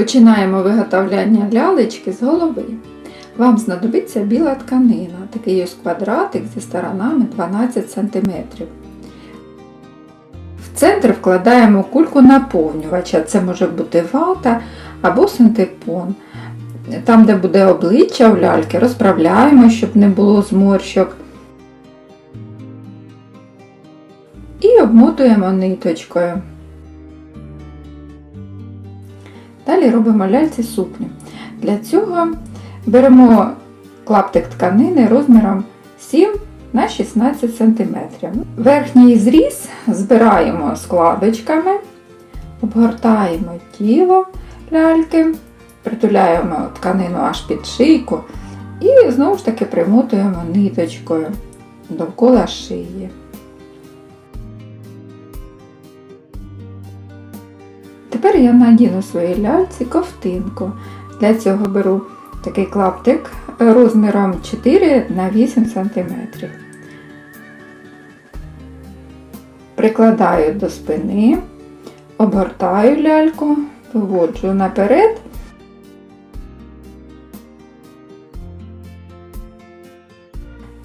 Починаємо виготовляння лялечки з голови. Вам знадобиться біла тканина, такий ось квадратик зі сторонами 12 см. В центр вкладаємо кульку наповнювача. Це може бути вата або синтепон. Там, де буде обличчя у ляльки, розправляємо, щоб не було зморщок. І обмотуємо ниточкою. Далі робимо ляльці сукню. Для цього беремо клаптик тканини розміром 7 на 16 см. Верхній зріз збираємо складочками, обгортаємо тіло ляльки, притуляємо тканину аж під шийку і знову ж таки примотуємо ниточкою довкола шиї. Тепер я надіну своїй ляльці ковтинку. Для цього беру такий клаптик розміром 4 на 8 см. Прикладаю до спини, обгортаю ляльку, виводжу наперед.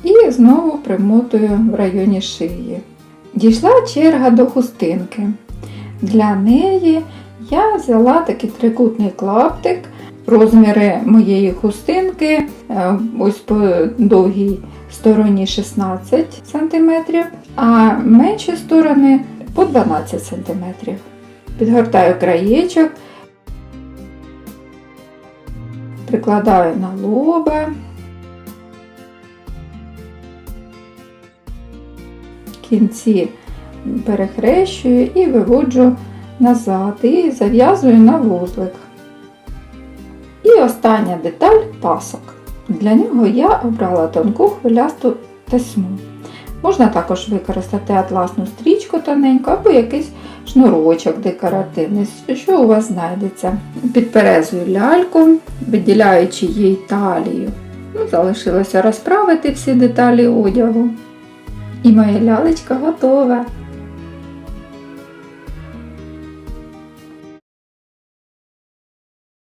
І знову примотую в районі шиї. Дійшла черга до хустинки. Для неї я взяла такий трикутний клаптик. Розміри моєї хустинки е, ось по довгій стороні 16 см, а менші сторони по 12 см. Підгортаю краєчок, прикладаю на лоба. Кінці перехрещую і виводжу назад і зав'язую на вузлик. І остання деталь пасок. Для нього я обрала тонку хвилясту тесьму. Можна також використати атласну стрічку тоненьку або якийсь шнурочок декоративний, що у вас знайдеться. Підперезую ляльку, виділяючи їй талію. Ну, Залишилося розправити всі деталі одягу. І моя лялечка готова.